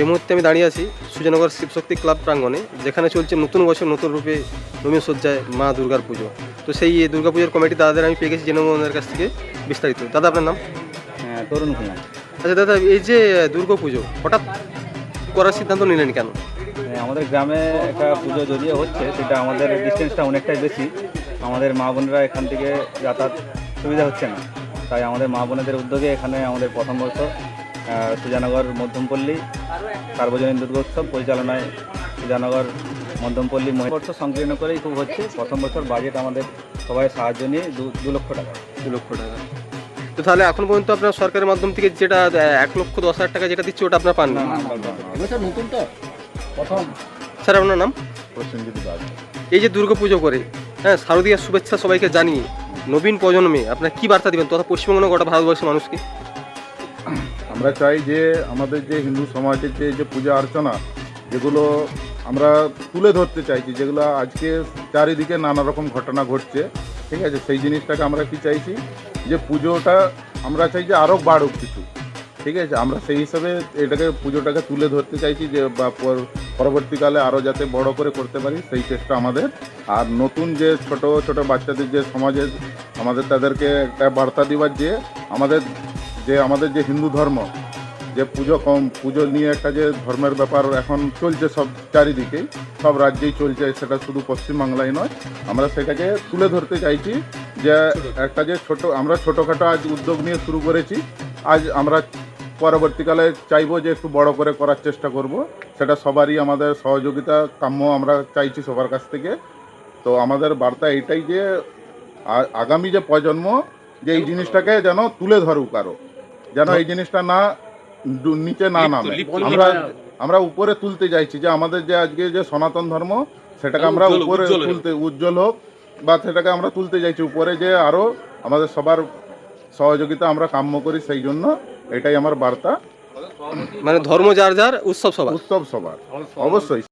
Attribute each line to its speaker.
Speaker 1: এই মুহূর্তে আমি দাঁড়িয়ে আছি সুজনগর শিবশক্তি ক্লাব প্রাঙ্গণে যেখানে চলছে নতুন বছর নতুন রূপে নবীন সজ্জায় মা দুর্গার পুজো। তো সেই দুর্গা পুজোর কমিটি দাদাদের আমি পেয়ে গেছি জেনে ওনাদের কাছ থেকে বিস্তারিত। দাদা আপনার নাম?
Speaker 2: হ্যাঁ তরুণ কুমার।
Speaker 1: আচ্ছা দাদা এই যে দুর্গা পুজো হঠাৎ করার সিদ্ধান্ত নিলেন কেন?
Speaker 2: হ্যাঁ, আমাদের গ্রামে একটা পুজো যদিও হচ্ছে সেটা আমাদের ডিস্টেন্সটা অনেকটাই বেশি। আমাদের মা বোনেরা এখান থেকে যাতায়াত সুবিধা হচ্ছে না। তাই আমাদের মা বোনেদের উদ্যোগে এখানে আমাদের প্রথম বছর সুজানগর মধ্যমপল্লী সার্বজনীন দুর্গোৎসব পরিচালনায় সুজানগর মধ্যমপল্লী মহিলা সংকীর্ণ করেই খুব হচ্ছে। প্রথম বছর বাজেট আমাদের সবাই সাহায্য নিয়ে দু দু লক্ষ টাকা।
Speaker 1: দু লক্ষ টাকা। তো তাহলে এখন পর্যন্ত আপনার সরকারের মাধ্যম থেকে যেটা এক লক্ষ দশ হাজার টাকা যেটা দিচ্ছে ওটা আপনার পান না
Speaker 2: নতুন তো। প্রথম।
Speaker 1: স্যার আপনার নাম? এই যে দুর্গা পুজো করে হ্যাঁ শারদীয়ার শুভেচ্ছা সবাইকে জানিয়ে নবীন প্রজন্মে আপনার কি বার্তা দিবেন তথা পশ্চিমবঙ্গ গোটা ভারতবর্ষের মানুষকে?
Speaker 3: আমরা চাই যে আমাদের যে হিন্দু সমাজের যে যে পূজা অর্চনা, যেগুলো আমরা তুলে ধরতে চাইছি, যেগুলো আজকে চারিদিকে নানা রকম ঘটনা ঘটছে, ঠিক আছে? সেই জিনিসটাকে আমরা কি চাইছি? যে পুজোটা আমরা চাই যে আরও বাড়ুক কিছু, ঠিক আছে? আমরা সেই হিসাবে এটাকে, পুজোটাকে তুলে ধরতে চাইছি যে বা পরবর্তীকালে আরও যাতে বড় করে করতে পারি, সেই চেষ্টা আমাদের। আর নতুন যে ছোট ছোট বাচ্চাদের যে সমাজের, আমাদের তাদেরকে একটা বার্তা দেওয়ার যে আমাদের যে আমাদের যে হিন্দু ধর্ম, যে পুজো কম, পুজো নিয়ে একটা যে ধর্মের ব্যাপার এখন চলছে সব চারিদিকেই সব রাজ্যেই চলছে, সেটা শুধু পশ্চিমবাংলায় নয়। আমরা সেটাকে তুলে ধরতে চাইছি যে একটা যে ছোট, আমরা ছোটোখাটো আজ উদ্যোগ নিয়ে শুরু করেছি। আজ আমরা পরবর্তীকালে চাইব যে একটু বড় করে করার চেষ্টা করব। সেটা সবারই আমাদের সহযোগিতা কাম্য আমরা চাইছি সবার কাছ থেকে। তো আমাদের বার্তা এটাই যে আগামী যে প্রজন্ম, যে এই জিনিসটাকে যেন তুলে ধরুক আরও। যেন এই জিনিসটা না নিচে না নামে। আমরা আমরা উপরে তুলতে চাইছি যে আমাদের যে আজকে যে সনাতন ধর্ম সেটাকে আমরা উপরে তুলতে উজ্জ্বল হোক বা সেটাকে আমরা তুলতে চাইছি উপরে যে আরও আমাদের সবার সহযোগিতা আমরা কাম্য করি সেই জন্য এটাই আমার বার্তা।
Speaker 1: মানে ধর্ম যার যার উৎসব সবার।
Speaker 3: উৎসব সবার। অবশ্যই।